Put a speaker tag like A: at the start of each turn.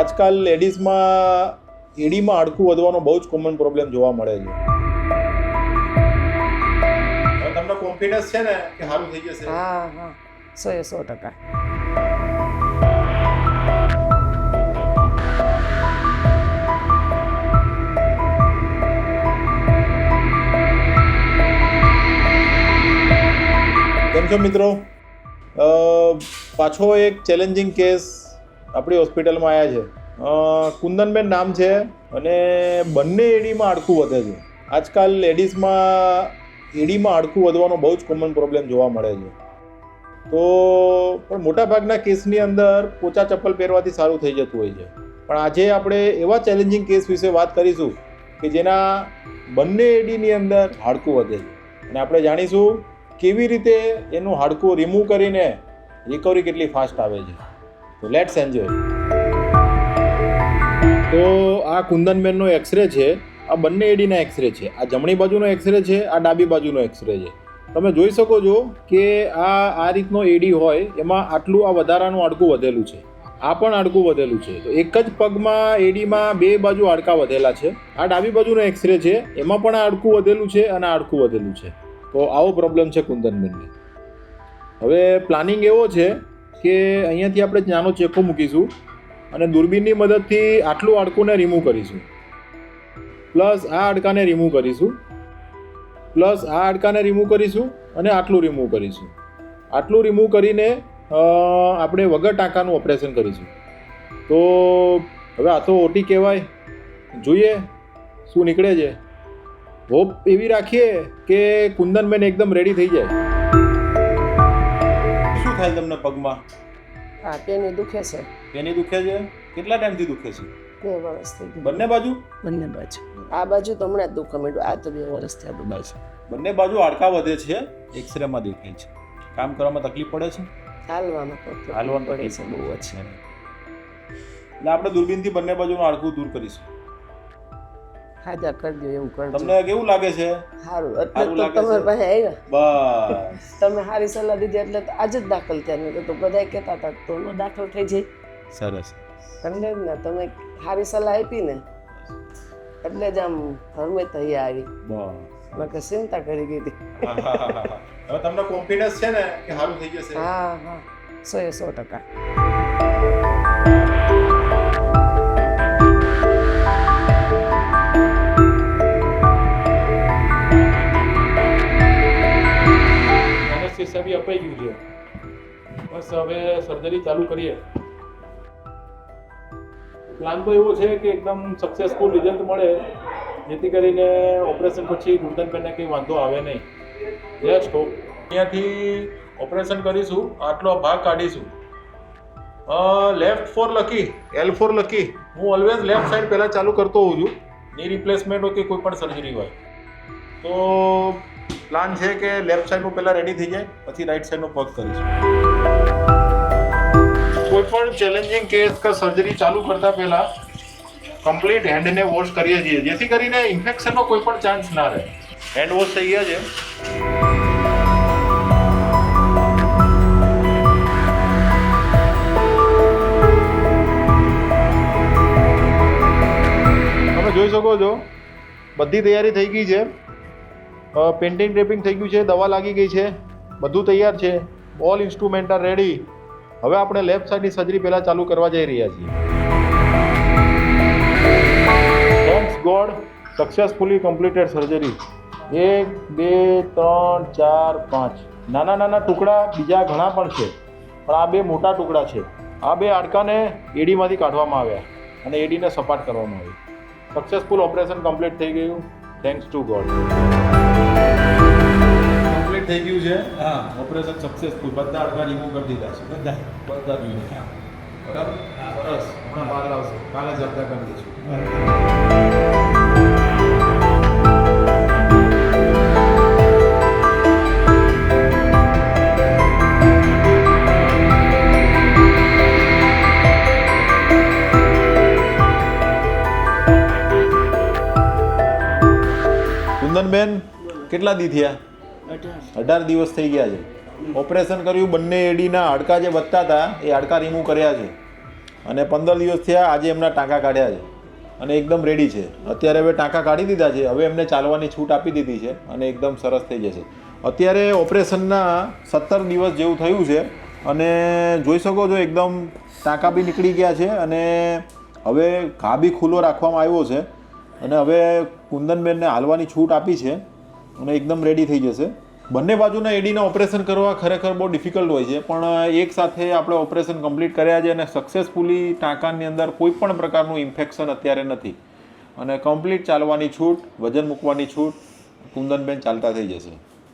A: આજકાલ લેડીઝમાં એડીમાં હાડકું વધવાનો બહુ જ કોમન પ્રોબ્લેમ જોવા મળે છે. તમને કોન્ફિડન્સ છે ને કે સારું થઈ જશે?
B: હા હા. સો એ સો ટકા.
A: કેમ છો મિત્રો? પાછો એક ચેલેન્જિંગ કેસ આપણી હોસ્પિટલમાં આવ્યા છે. કુંદનબેન નામ છે અને બંને એડીમાં હાડકું વધે છે. આજકાલ લેડીઝમાં એડીમાં હાડકું વધવાનો બહુ જ કોમન પ્રોબ્લેમ જોવા મળે છે. તો, પણ મોટાભાગના કેસની અંદર પોચા ચપ્પલ પહેરવાથી સારું થઈ જતું હોય છે. પણ આજે આપણે એવા ચેલેન્જિંગ કેસ વિશે વાત કરીશું કે જેના બંને એડીની અંદર હાડકું વધે છે. અને આપણે જાણીશું કેવી રીતે એનું હાડકું રિમૂવ કરીને રિકવરી કેટલી ફાસ્ટ આવે છે. તો લેટ્સ એન્જોય તો આ કુંદનબેનનો એક્સરે છે, આ બંને એડીના એક્સરે છે. આ જમણી બાજુનો એક્સરે છે, આ ડાબી બાજુનો એક્સરે છે. તમે જોઈ શકો છો કે આ આ રીતનો એડી હોય, એમાં આટલું આ વધારાનું હાડકું વધેલું છે. આ પણ હાડકું વધેલું છે. તો એક જ પગમાં એડીમાં બે બાજુ હાડકા વધેલા છે. આ ડાબી બાજુનો એક્સરે છે, એમાં પણ આ હાડકું વધેલું છે અને આ હાડકું વધેલું છે. તો આવો પ્રોબ્લેમ છે કુંદનબેનને હવે પ્લાનિંગ એવો છે કે અહીંયાથી આપણે નાનો ચેકો મૂકીશું અને દૂરબીનની મદદથી આટલું હાડકુંને રિમૂવ કરીશું. પ્લસ આ હાડકાને રિમૂવ કરીશું. પ્લસ આ હાડકાને રિમૂવ કરીશું અને આટલું રિમૂવ કરીશું. આટલું રિમૂવ કરીને આપણે વગર ટાંકાનું ઓપરેશન કરીશું. તો હવે આ તો ઓટી કહેવાય. જોઈએ શું નીકળે છે. હોપ એવી રાખીએ કે કુંદન મેન એકદમ રેડી થઈ જાય. થાય તમને પગમાં?
B: હા તેની દુખે છે.
A: પેની દુખે છે? કેટલા ટાઈમથી દુખે છે?
B: બે વર્ષ થઈ
A: બંને બાજુ?
B: બંને બાજુ. આ બાજુ તો હમણાં જ દુખવા માંડ્યું આ તો બે વર્ષ થયા દુબાઈ છે.
A: બંને બાજુ હાડકા વધે છે એક્સરેમાં દેખાય છે. કામ કરવામાં તકલીફ પડે છે?
B: હાલવામાં
A: હાલવાનું
B: પડે છે. બહુ જ
A: છે. એટલે આપણે દૂરબીનથી બંને બાજુનું હાડકું દૂર કરીશું.
B: હાજા કરજો એવું કરજો.
A: તમને કેવું લાગે છે?
B: સારું
A: અત્યારે
B: એટલે તો તમારી પાસે આવ્યા.
A: બસ.
B: તમે સારી સલાહ દીધી એટલે તો આજે જ દાખલ થયા નહીં તો બધાય કહેતા હતા તો દાખલ થઈ જાય.
A: સરસ.
B: જ ને તમે સારી સલાહ આપી ને એટલે જ આમ હરમે તૈયાર આવી.
A: બસ.
B: મેં કે ચિંતા કરી ગઈ હતી.
A: હવે તમને કોન્ફિડન્સ છે ને કે સારું થઈ જશે?
B: હા હા. સો એ સો ટકા.
C: બી અપાઈ ગયું છે. બસ હવે સર્જરી ચાલુ કરીએ. પ્લાન તો એવો છે કે એકદમ સક્સેસફુલ રિઝલ્ટ મળે જેથી કરીને ઓપરેશન પછી ગુંદનબેનને કંઈ વાંધો આવે નહીં. જસ્ટ હોપ
A: અહીંયાથી ઓપરેશન કરીશું આટલો ભાગ કાઢીશું. Left for lucky L for lucky હું ઓલવેઝ લેફ્ટ સાઈડ પહેલાં ચાલુ કરતો હોઉં છું. ની રિપ્લેસમેન્ટ હોય કે કોઈ પણ સર્જરી હોય. તો પ્લાન છે કે લેફ્ટ સાઈડનું પહેલાં રેડી થઈ જાય પછી રાઈટ સાઈડનો પગ કરીશું. કોઈ પણ ચેલેન્જિંગ કેસ કે સર્જરી ચાલુ કરતા પહેલા કમ્પ્લીટ હેન્ડને વોશ કરીએ છીએ જેથી કરીને ઇન્ફેક્શનનો કોઈ પણ ચાન્સ ના રહે. હેન્ડ વોશ થઈ ગયા છે. તમે જોઈ શકો છો બધી તૈયારી થઈ ગઈ છે. પેન્ટિંગ ડ્રેપિંગ થઈ ગયું છે, દવા લાગી ગઈ છે, બધું તૈયાર છે ઓલ ઇન્સ્ટ્રુમેન્ટ આર રેડી હવે આપણે લેફ્ટ સાઈડની સર્જરી પહેલાં ચાલુ કરવા જઈ રહ્યા છીએ. Thanks God successfully completed surgery એક, બે, ત્રણ, ચાર, પાંચ. નાના નાના ટુકડા, બીજા ઘણા પણ છે, પણ આ બે મોટા ટુકડા છે. આ બે હાડકાને એડીમાંથી કાઢવામાં આવ્યા અને એડીને સપાટ કરવામાં આવી સક્સેસફુલ ઓપરેશન કમ્પ્લીટ થઈ ગયું. થેન્ક્સ ટુ ગોડ કમ્પ્લીટ થઈ ગયું છે. હા ઓપરેશન સક્સેસફુલ બધા હાડકા રિમૂવ કરી દીધા છે. બધા બધા remove. બરાબર? સરસ. હમણાં બહાર લાવશે કાલે જ અડધા કરી દઈશું. કુંદનબેન કેટલા દી થયા? અઢાર દિવસ થઈ ગયા છે. ઓપરેશન કર્યું, બંને એડીના હાડકા જે વધતા હતા એ હાડકા રિમૂવ કર્યા છે. અને પંદર દિવસ થયા આજે એમના ટાંકા કાઢ્યા છે. અને એકદમ રેડી છે. અત્યારે હવે ટાંકા કાઢી દીધા છે. હવે એમને ચાલવાની છૂટ આપી દીધી છે અને એકદમ સરસ થઈ જશે. અત્યારે ઓપરેશનના સત્તર દિવસ જેવું થયું છે અને જોઈ શકો છો એકદમ ટાંકા બી નીકળી ગયા છે અને હવે ઘા બી ખુલ્લો રાખવામાં આવ્યો છે. અને હવે કુંદનબેનને હાલવાની છૂટ આપી છે. અને એકદમ રેડી થઈ જશે. બંને બાજુના એડીના ઓપરેશન કરવા ખરેખર બહુ ડિફિકલ્ટ હોય છે, પણ એક સાથે આપણે ઓપરેશન કમ્પ્લીટ કર્યા છે અને સક્સેસફુલી ટાંકાની અંદર કોઈ પણ પ્રકારનું ઇન્ફેક્શન અત્યારે નથી. અને કમ્પ્લીટ ચાલવાની છૂટ, વજન મૂકવાની છૂટ કુંદનબેન ચાલતા થઈ જશે.